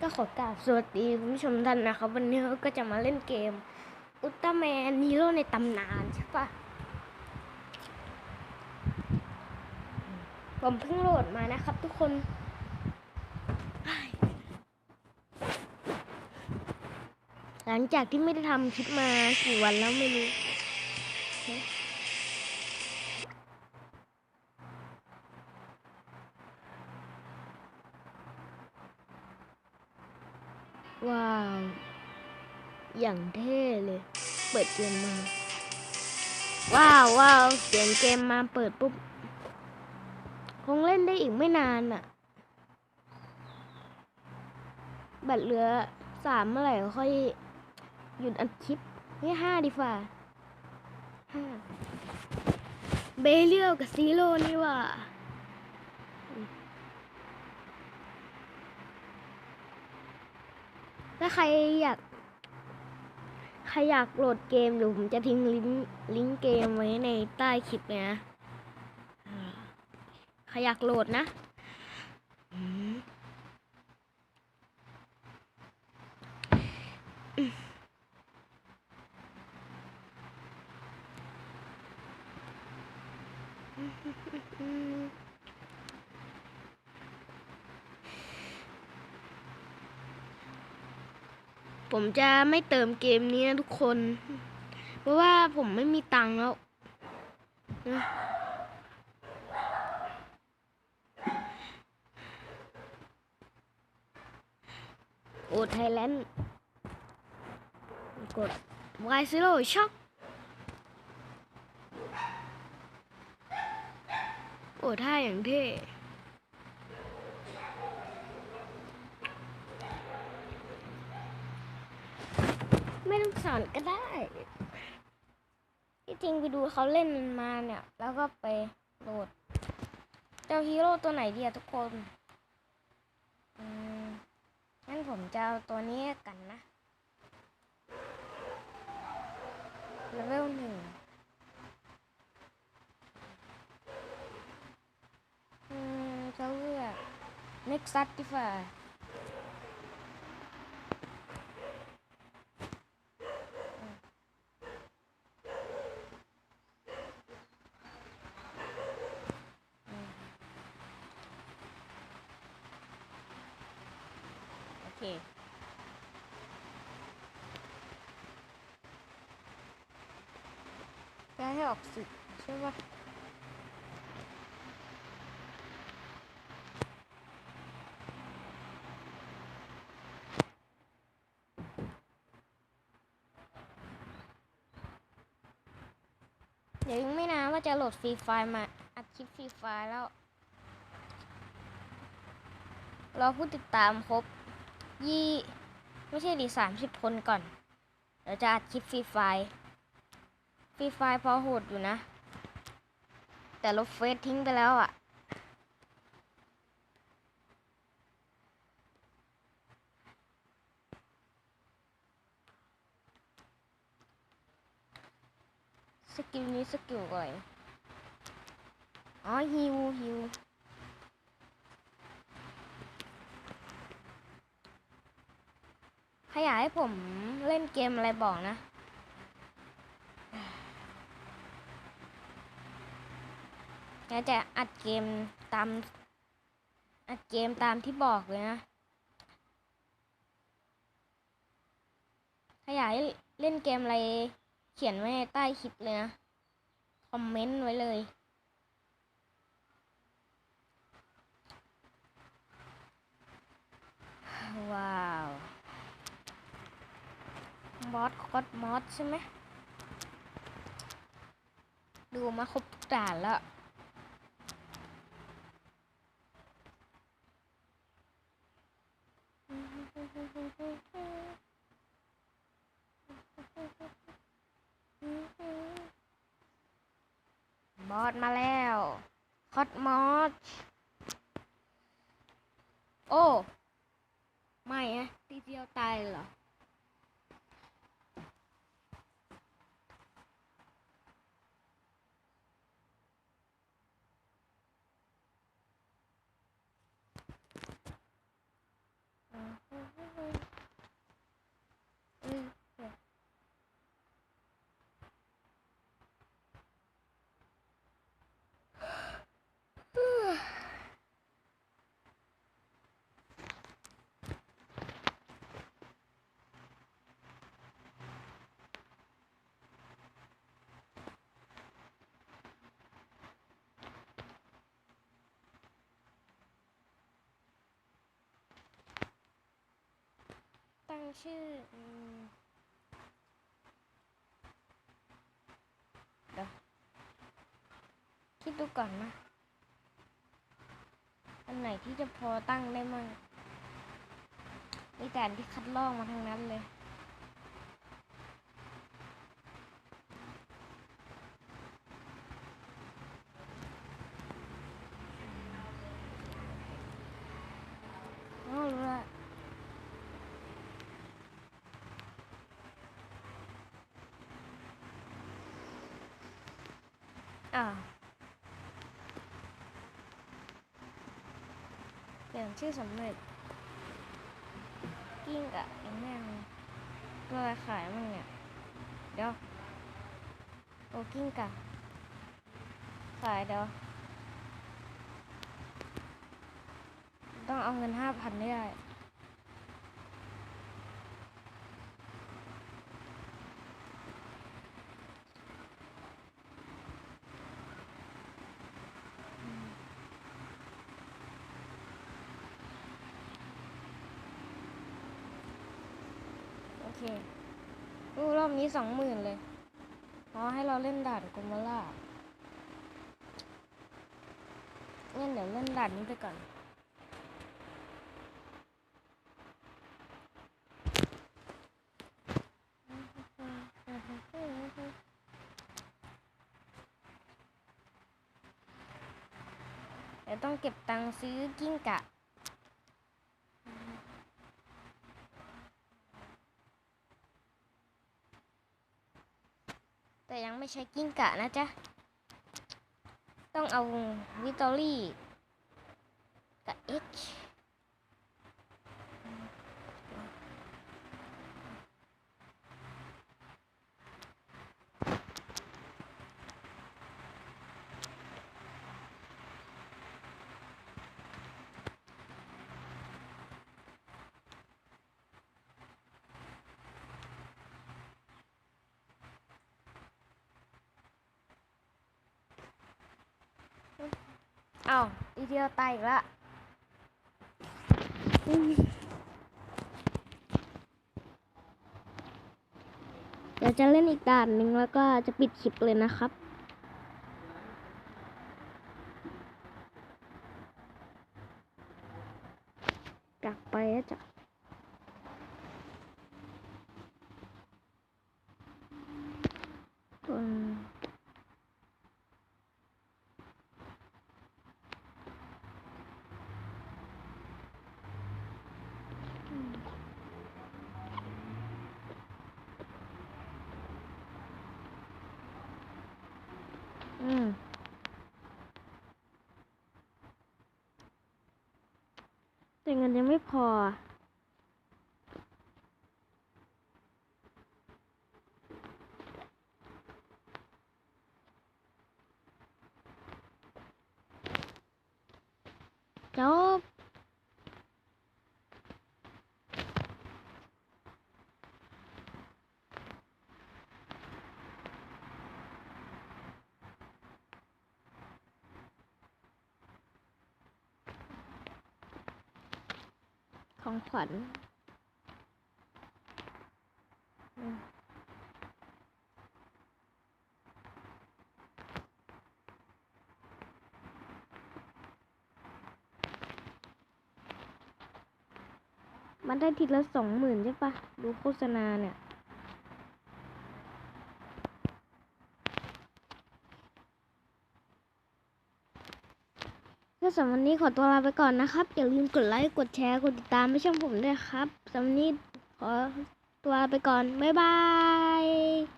ก็ขอกราบสวัสดีคุณผู้ชมท่านนะครับ วันนี้เราก็จะมาเล่นเกมอุลตร้าแมนฮีโร่ในตำนานใช่ปะผมเพิ่งโหลดมานะครับทุกคน หลังจากที่ไม่ได้ทำคลิปมากี่วันแล้วไม่รู้ อย่างเท่เลย เปิดเกมมา ว้าวว้าวเสียงเกมมาเปิดปุ๊บ คงเล่นได้อีกไม่นานอะแบตเหลือสามเมื่อไหร่ค่อยหยุดอัดคลิปนี่ห้าดีฝ่าห้าเบเรียวกับซีโร่นี่ว่าถ้าใครอยาก รอยากโหลดเกมเดี๋ยวผมจะทิ้งลิงก์ลิงก์เกมไว้ในใต้คลิปเลยนะใครอยากโหลดนะ ผมจะไม่เติมเกมนี้นะทุกคน เพราะว่าผมไม่มีตังค์แล้วนะโอ้ไทยแลนด์กด Y Zero Shock โอ้ท่าอย่างเท่ ไม่ต้องสอนก็ได้ ที่จริงไปดูเขาเล่นมาเนี่ย แล้วก็ไปโหลด เจ้าฮีโร่ตัวไหนดีอะทุกคนงั้นผมจะเอาตัวนี้กันนะเลเวลหนึ่งอืมจะเลือก Nexus ดีกว่า โอ เค จะให้ออกสึกใช่ปะเดี๋ยวยังไม่นานว่าจะโหลดฟรีไฟล์มาอัดคลิปฟรีไฟล์แล้ว รอผู้ติดตามครบ ยี่ไม่ใช่ดีสามสิบคนก่อน เดี๋ยวจะอัดคลิปฟรีไฟฟรีไฟพอโหดอยู่นะ แต่ลบเฟซทิ้งไปแล้วอะ่ะสกิลนี้สกิลอะไรอ๋อฮิวฮิว ถ้าอยากให้ผมเล่นเกมอะไรบอกนะ แล้วจะอัดเกมตาม อัดเกมตามที่บอกเลยนะ ถ้าอยากให้เล่นเกมอะไรเขียนไว้ในใต้คลิปเลยนะ คอมเมนต์ไว้เลยว้าว มอสคอสมอสใช่ไหม ดูมาครบทุกด่านแล้ว บอสมาแล้วคอสมอสโอ้ ไม่อะตีเดียวตายเหรอ อืม ตั้งชื่อเดี๋ยวคิดดูก่อนนะ อันไหนที่จะพอตั้งได้มั่งมีแต่ที่คัดลอกมาทั้งนั้นเลย อ๋อรู้ละ อ่าเปลี่ยนชื่อสำเร็จ กิ้งกะไอ้แม่งตัวอะไรขายมั่งเนี่ย เดี๋ยว โอ้กิ้งกะขายเดี๋ยว ต้องเอาเงินห้าพันได้ เครูรอบนี้สองหมื่นเลยเพราะให้เราเล่นด่านกุมาล่างั้นเดี๋ยวเล่นด่านนี้ไปก่อนเดี๋ยวต้องเก็บตังค์ซื้อกิ้งกะ แต่ยัง ไม่ใช้กิ้งกะนะจ๊ะ ต้องเอาวิตอรี่กับ H อาอีเดียวตายอีกละเดี๋ยวจะเล่นอีกด่านหนึ่งแล้วก็จะปิดคลิปเลยนะครับ กลับไปแล้วจ้ะอืม อืมแต่เงินยังไม่พอ จบ ของขวัญมมันได้ทีละสองหมื่นใช่ปะดูโฆษณาเนี่ย ก็สำหรับวันนี้ขอตัวลาไปก่อนนะครับ อย่าลืมกดไลค์กดแชร์กดติดตามให้ช่องผมด้วยครับสำหรับวันนี้ขอตัวลาไปก่อน บ๊ายบาย